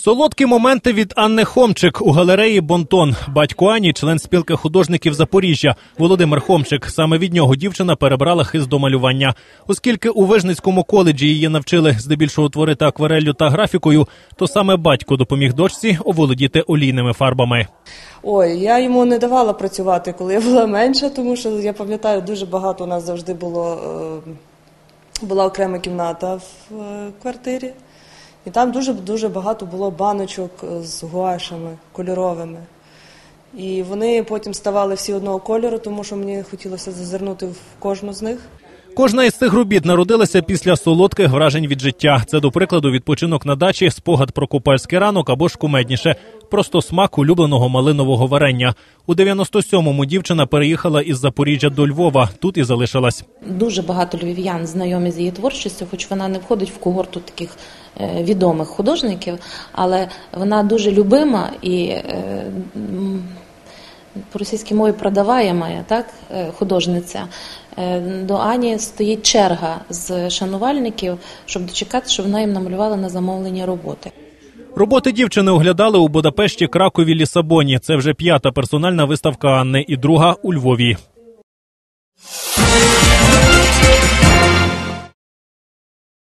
Солодкі моменти від Анни Хомчик у галереї Бонтон. Батько Ані, член спілки художників Запоріжжя Володимир Хомчик. Саме від нього дівчина перебрала хист до малювання. Оскільки у Вижницькому коледжі її навчили здебільшого творити аквареллю та графікою, то саме батько допоміг дочці оволодіти олійними фарбами. Ой, я йому не давала працювати, коли я була менша, тому що я пам'ятаю, дуже багато у нас завжди було е, була окрема кімната в е, квартирі, і там дуже дуже багато було баночок е, з гуашами кольоровими. І вони потім ставали всі одного кольору, тому що мені хотілося зазирнути в кожну з них. Кожна із цих робіт народилася після солодких вражень від життя. Це, до прикладу, відпочинок на дачі, спогад про купальський ранок або ж кумедніше. Просто смак улюбленого малинового варення. У 97-му дівчина переїхала із Запоріжжя до Львова. Тут і залишилась. Дуже багато львів'ян знайомі з її творчістю, хоч вона не входить в когорту таких е, відомих художників, але вона дуже любима і е, по російській мові продаваємая, так, е, художниця. Е, До Ані стоїть черга з шанувальників, щоб дочекати, щоб вона їм намалювала на замовлення роботи. Роботи дівчини оглядали у Будапешті, Кракові, Лісабоні. Це вже п'ята персональна виставка Анни і друга у Львові.